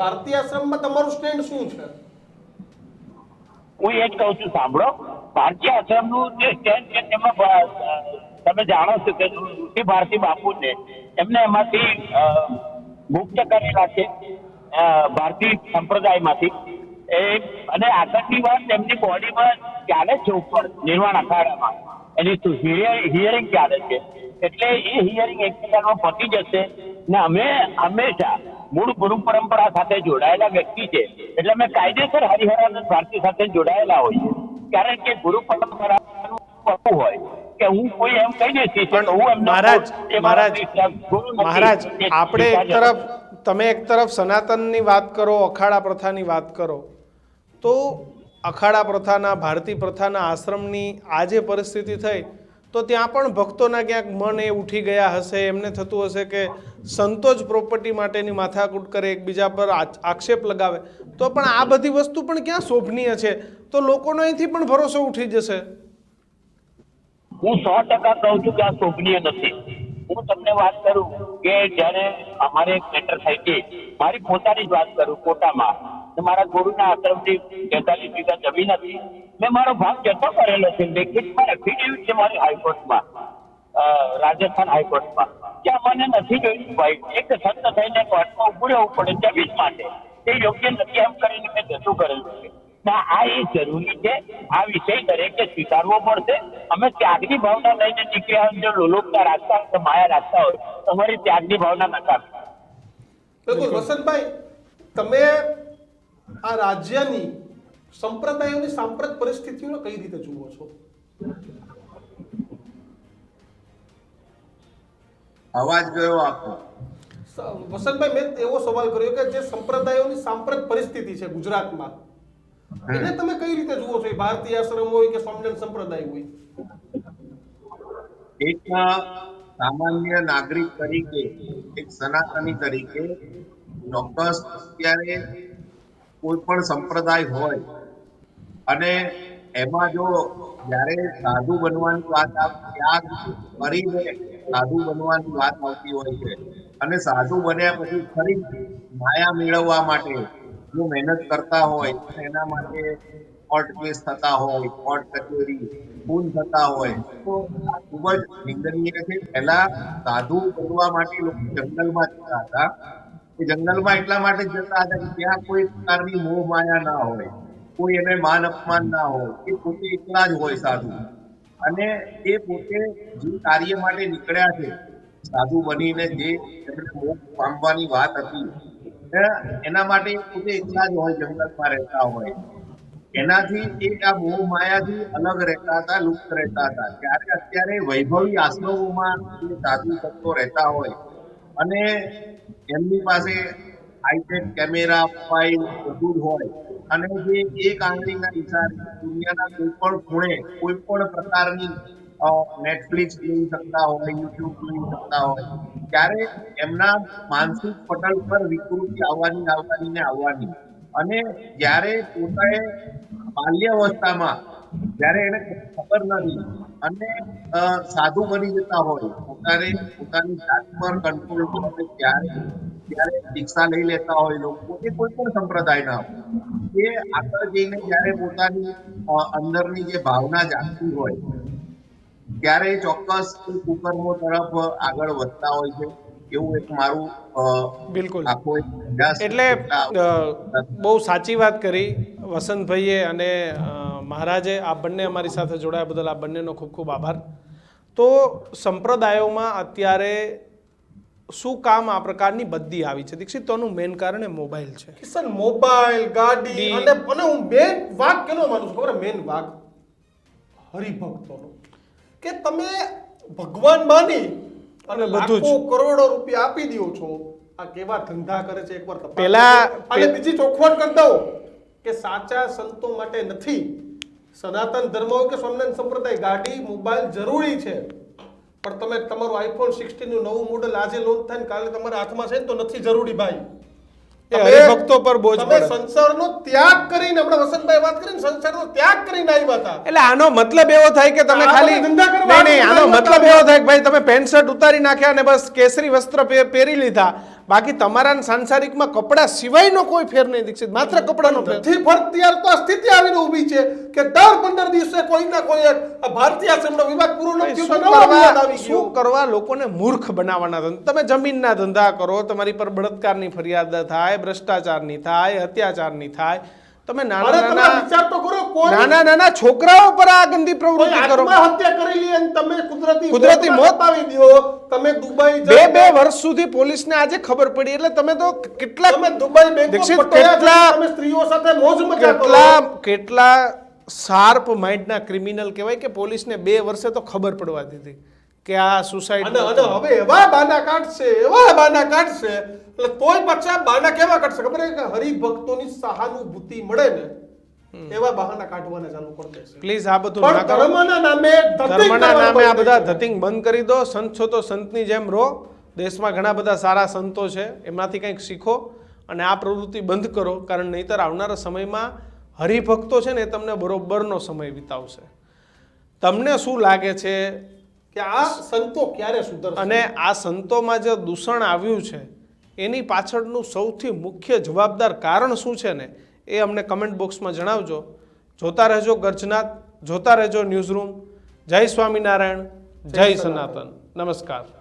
ભારતીય આશ્રમમાં તમારું સ્ટેન્ડ શું છે? હું એ કહું છું, સાંભળો. ભારતીય આશ્રમનું જે સ્ટેન્ડ છે, તેમાં તમે જાણો છો કે ઋષિ ભારતી બાપુને એમને એમાંથી મુક્ત કરેલા છે ભારતીય સંપ્રદાયમાંથી. એ અને આગળની વાત તેમની બોડીમાં ચાલે છે ઉપર, નિર્વાણ અખાડામાં. એની હિયરિંગ ચાલે છે. એટલે એ હિયરિંગ એક પ્રકારમાં પતી જશે ને અમે હંમેશા મૂળ ગુરુ પરંપરા સાથે જોડાયેલા વ્યક્તિ છે. એટલે અમે કાયદેસર હરિહરાનંદ ભારતી સાથે જોડાયેલા હોઈએ. કારણ કે ગુરુ પરંપરા હોય કે હું કોઈ એમ કહી દેતી પણ હું એમ મહારાજ મહારાજ ગુરુ મહારાજ આપણે એક તરફ તમે એક તરફ સનાતનની વાત કરો અખાડા પ્રથાની વાત કરો તો અખાડા પ્રથાના ભારતી પ્રથાના આશ્રમની આ જે પરિસ્થિતિ થઈ તો ત્યાં પણ ભક્તોના ક્યાંક મન એ ઉઠી ગયા હશે એમને થતું હશે કે સંતો જ પ્રોપર્ટી માટેની માથાકૂટ કરે, એકબીજા પર આક્ષેપ લગાવે, તો પણ આ બધી વસ્તુ પણ ક્યાં શોભનીય છે? તો લોકોનો અહીંથી પણ ભરોસો ઉઠી જશે. હું સો ટકા કહું છું કે આ શોભનીય નથી. હું તમને વાત કરું કે જ્યારે અમારે એક મેટર થઈ હતી મારી પોતાની જ વાત કરું કોટામાં. મારા ગુરુના આશ્રમથી તેતાલીસ વીઘા જમીન હતી. મેં મારો ભાગ જતો કરેલો છે. લેખિતમાં એફિડેવિટ છે મારી હાઈકોર્ટમાં. રાજસ્થાન હાઈકોર્ટમાં. ત્યાં મને નથી જોઈતું ભાઈ. એક સંત થઈને કોર્ટમાં ઉભું રહેવું પડે જમીન માટે. તે યોગ્ય નથી એમ કરીને મેં જતું કરેલું છે. ના આ એ જરૂરી છે. આ વિષય દરેકે સ્વીકારવો પડશે. અમે ત્યાગની ભાવના લઈને નીકળ્યા હોય જો લોલોકતા રાખતા હોય તો માયા રાખતા હોય તમારી ત્યાગની ભાવના નકામી બિલકુલ. વસંતભાઈ તમે આ રાજ્યની સંપ્રદાયોની સાંપ્રત પરિસ્થિતિઓને કઈ રીતે જુઓ છો? અવાજ ગયો આપનો વસંતભાઈ મેં એવો સવાલ કર્યો કે જે સંપ્રદાયોની સાંપ્રત પરિસ્થિતિ છે ગુજરાતમાં એને તમે કઈ રીતે જુઓ છો? ભારતીય આશ્રમ હોય કે સ્વામિનારાયણ સંપ્રદાય હોય? એક સામાન્ય નાગરિક તરીકે એક સનાતની તરીકે ચોક્કસ અત્યારે કોઈ પણ સંપ્રદાય હોય અને એમાં જો જ્યારે સાધુ બનવાની વાત ત્યાગ કરીને સાધુ બનવાની વાત આવતી હોય છે અને સાધુ બન્યા પછી ફરી માયા મેળવવા માટે જો મહેનત કરતા હોય એના માટે કોર્ટ કેસ થતા હોય કોર્ટ કચેરી, ખૂન થતા હોય, તો ખૂબ જ નિંદનીય છે. પહેલા સાધુ બનવા માટે લોકો જંગલમાં જતા હતા. એ જંગલમાં એટલા માટે જતા હતા કે ત્યાં કોઈ પ્રકારની મોહ માયા ના હોય. કોઈ એને માન અપમાન ના હોય, એ પોતે એકલા જ હોય સાધુ. અને એ પોતે જે કાર્ય માટે નીકળ્યા છે, સાધુ બનીને જે પામવાની વાત હતી એના માટે પોતે એકલા જ હોય, જંગલમાં રહેતા હોય. એનાથી એ આ મોહ માયાથી અલગ રહેતા હતા, લુપ્ત રહેતા હતા. ત્યારે અત્યારે વૈભવી આશ્રમોમાં સાધુ તત્વો રહેતા હોય અને એમની પાસે હાઈટેક કેમેરા મોબાઈલ બધું જ હોય અને જે એક આંગળીના ઇશારે દુનિયાના કોઈ પણ ખૂણે કોઈ પણ પ્રકારની નેટફ્લિક્સ જોઈ શકતા હોય યુટ્યુબ જોઈ શકતા હોય, ત્યારે એમના માનસિક પટલ પર વિકૃતિ આવવાની આવવાની ને આવવાની. અને જ્યારે પોતાએ બાલ્યાવસ્થામાં જ્યારે એને ખબર નથી અને સાધુ બની જતા હોય, પોતાને, પોતાની જાત પર કંટ્રોલ કરે ત્યારે ત્યારે દીક્ષા લઈ લેતા હોય લોકો, એ કોઈ પણ સંપ્રદાયના હોય. એ આગળ જઈને જ્યારે પોતાની અંદરની જે ભાવના જાગતી હોય ત્યારે ચોક્કસ કુકર્મો તરફ આગળ વધતા હોય છે. એવું એક મારું બિલકુલ. એટલે બહુ સાચી વાત કરી. વસંતભાઈએ અને મહારાજે આ બંને અમારી સાથે જોડાયા બદલ આ બંનેનો ખૂબ ખૂબ આભાર. તો સંપ્રદાયોમાં અત્યારે શું કામ આ પ્રકારની બધી આવી છે? દીક્ષિત તો આનું મેઇન કારણ એ મોબાઈલ છે. કિશન મોબાઈલ ગાડી અને અને હું મેન વાક કેનો માનું છું ખબર મેન વાક હરિભક્તોનો. કે તમે ભગવાન માની અને. લાખો કરોડો રૂપિયા આપી દો છો. આ કેવા ધંધા કરે છે? એકવાર પેલા- અને બીજી ચોખવટ કરી દઉં કે સાચા સંતો માટે નથી. સનાતન ધર્મ કે સ્વામિનારાયણ સંપ્રદાય ગાડી મોબાઈલ જરૂરી છે. પણ તમે તમારું આઈફોન સિક્સટીનનું નવું મોડલ આજે લોન્ચ થાય ને કાલે તમારા હાથમાં છે ને તો નથી જરૂરી ભાઈ. એ તમે- પર બોજ પડે. સંસારનો ત્યાગ કરીને વસંતભાઈ વાત કરીને સંસારનો ત્યાગ કરીને આવ્યા હતા. એટલે આનો મતલબ એવો થાય કે તમે ખાલી ધંધા કરવા નહીં નહીં આનો મતલબ એવો થાય કે ભાઈ તમે પેન્ટ શર્ટ ઉતારી નાખ્યા અને બસ કેસરી વસ્ત્ર પહેરી લીધા. બાકી તમારા સાંસારિકમાં કપડા સિવાયનો કોઈ ફેર નહીં દીક્ષિત માત્ર કપડાનો ફેર. નથી ફરક ત્યારે તો આ સ્થિતિ આવીને ઊભી છે કે દર પંદર દિવસે કોઈ ના કોઈ એક ભારતીય આશ્રમનો વિભાગ પૂરો નથી શું કરવા લોકોને મૂર્ખ બનાવવાના તમે જમીનના ધંધા કરો તમારી પર બળાત્કારની ફરિયાદ થાય ભ્રષ્ટાચારની થાય અત્યાચારની થાય. તમે નાના નાના વિચાર તો કરો કોઈ નાના નાના છોકરાઓ પર આ ગંદી પ્રવૃત્તિ કરો. હત્યા કરેલી અને તમે કુદરતી કુદરતી મોત? ટપાવી દ્યો તમે દુબઈ બે બે વર્ષ સુધી પોલીસને આજે ખબર પડી એટલે તમે તો કેટલા તમે દુબઈ બેંકોક કેટલા- તમે સ્ત્રીઓ સાથે મોજ મજા કેટલા કેટલા શાર્પ માઇન્ડના ક્રિમિનલ કહેવાય કે પોલીસને બે વર્ષે તો ખબર પડવા દીધી. કે આ સુસાઇડ અને હવે એવા બાના કાઢશે એવા બાના કાઢશે. એટલે તોય પાછા બાના કેવા કાઢશે? ખબર કે હરિભક્તોની સહાનુભૂતિ મળે ને એવા બહાના કાઢવાના ચાલુ કરી દેશે પ્લીઝ આ બધું ના કરો. ધર્મના નામે ધર્મના નામે આ બધા ધતિંગ બંધ કરી દો. સંત છો તો સંતની જેમ રહો. દેશમાં ઘણા બધા સારા સંતો છે. એમાંથી કંઈક શીખો અને આ પ્રવૃત્તિ બંધ કરો. કારણ નહીતર આવનારા સમયમાં હરિભક્તો છે ને એ તમને બરોબરનો સમય વિતાવશે. તમને શું લાગે છે? કે આ સંતો ક્યારે સુધરશે? અને આ સંતોમાં જે દૂષણ આવ્યું છે એની પાછળનું સૌથી મુખ્ય જવાબદાર કારણ શું છે ને એ અમને કમેન્ટ બોક્સમાં જણાવજો. જોતા રહેજો ગર્જનાથ જોતા રહેજો ન્યૂઝરૂમ જય સ્વામિનારાયણ જય સનાતન. નમસ્કાર.